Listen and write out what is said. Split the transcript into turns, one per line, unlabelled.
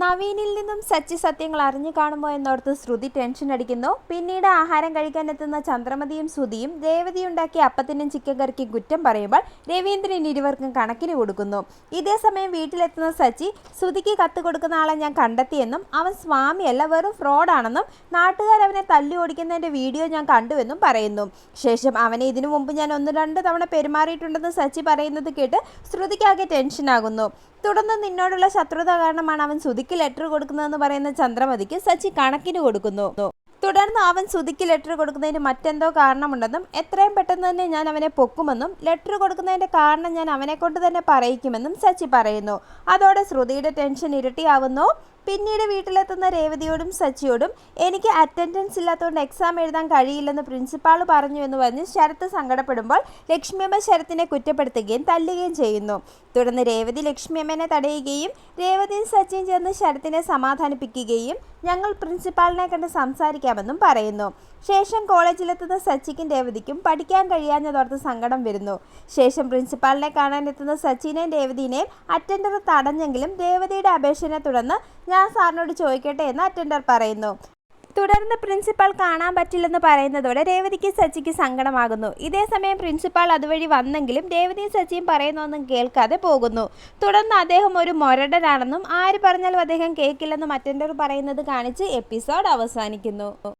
നവീനിൽ നിന്നും സച്ചി സത്യങ്ങൾ അറിഞ്ഞു കാണുമോ എന്നോർത്ത് ശ്രുതി ടെൻഷൻ അടിക്കുന്നു. പിന്നീട് ആഹാരം കഴിക്കാൻ എത്തുന്ന ചന്ദ്രമതിയും ശ്രുതിയും രേവതി ഉണ്ടാക്കിയ അപ്പത്തിനും ചിക്കൻ കറിക്കും കുറ്റം പറയുമ്പോൾ രവീന്ദ്രൻ ഇരുവർക്കും കണക്കിന് കൊടുക്കുന്നു. ഇതേ സമയം വീട്ടിലെത്തുന്ന സച്ചി ശ്രുതിക്ക് കത്ത് കൊടുക്കുന്ന ആളെ ഞാൻ കണ്ടെത്തിയെന്നും അവൻ സ്വാമിയല്ല വെറും ഫ്രോഡാണെന്നും നാട്ടുകാർ അവനെ തല്ലി ഓടിക്കുന്നതിന്റെ വീഡിയോ ഞാൻ കണ്ടുവെന്നും പറയുന്നു. ശേഷം അവനെ ഇതിനു മുമ്പ് ഞാൻ ഒന്ന് രണ്ട് തവണ പെരുമാറിയിട്ടുണ്ടെന്ന് സച്ചി പറയുന്നത് കേട്ട് ശ്രുതിക്കാകെ ടെൻഷനാകുന്നു തുടർന്ന് നിന്നോടുള്ള ശത്രുത കാരണമാണ് അവൻ സുതിക്ക് ലെറ്റർ കൊടുക്കുന്നതെന്ന് പറയുന്ന ചന്ദ്രമതിക്ക് സച്ചി കണക്കിന് കൊടുക്കുന്നു. തുടർന്ന് അവൻ സുതിക്ക് ലെറ്റർ കൊടുക്കുന്നതിന് മറ്റെന്തോ കാരണമുണ്ടെന്നും എത്രയും പെട്ടെന്ന് തന്നെ ഞാൻ അവനെ പൊക്കുമെന്നും ലെറ്റർ കൊടുക്കുന്നതിന്റെ കാരണം ഞാൻ അവനെ കൊണ്ട് തന്നെ പറയിക്കുമെന്നും സച്ചി പറയുന്നു. അതോടെ ശ്രുതിയുടെ ടെൻഷൻ ഇരട്ടിയാവുന്നു. പിന്നീട് വീട്ടിലെത്തുന്ന രേവതിയോടും സച്ചിയോടും എനിക്ക് അറ്റൻഡൻസ് ഇല്ലാത്തതുകൊണ്ട് എക്സാം എഴുതാൻ കഴിയില്ലെന്ന് പ്രിൻസിപ്പാൾ പറഞ്ഞു എന്ന് പറഞ്ഞ് ശരത്ത് സങ്കടപ്പെടുമ്പോൾ ലക്ഷ്മിയമ്മ ശരത്തിനെ കുറ്റപ്പെടുത്തുകയും തല്ലുകയും ചെയ്യുന്നു. തുടർന്ന് രേവതി ലക്ഷ്മിയമ്മനെ തടയുകയും രേവതിയും സച്ചിയും ചേർന്ന് ശരത്തിനെ സമാധാനിപ്പിക്കുകയും ഞങ്ങൾ പ്രിൻസിപ്പാളിനെ കണ്ട് സംസാരിക്കാമെന്നും പറയുന്നു. ശേഷം കോളേജിലെത്തുന്ന സച്ചിക്കും രേവതിക്കും പഠിക്കാൻ കഴിയാഞ്ഞതോർത്ത് സങ്കടം വരുന്നു. ശേഷം പ്രിൻസിപ്പാളിനെ കാണാനെത്തുന്ന സച്ചിനെയും രേവതിനെയും അറ്റൻഡർ തടഞ്ഞെങ്കിലും രേവതിയുടെ അപേക്ഷനെ തുടർന്ന് ഞാൻ സാറിനോട് ചോദിക്കട്ടെ എന്ന് അറ്റൻഡർ പറയുന്നു. തുടർന്ന് പ്രിൻസിപ്പാൾ കാണാൻ പറ്റില്ലെന്ന് പറയുന്നതോടെ രേവതിക്ക് സച്ചിക്ക് സങ്കടമാകുന്നു. ഇതേസമയം പ്രിൻസിപ്പാൾ അതുവഴി വന്നെങ്കിലും രേവതിയും സച്ചിയും പറയുന്നൊന്നും കേൾക്കാതെ പോകുന്നു. തുടർന്ന് അദ്ദേഹം ഒരു മൊരടനാണെന്നും ആര് പറഞ്ഞാലും അദ്ദേഹം കേൾക്കില്ലെന്നും അറ്റൻഡർ പറയുന്നത് കാണിച്ച് എപ്പിസോഡ് അവസാനിക്കുന്നു.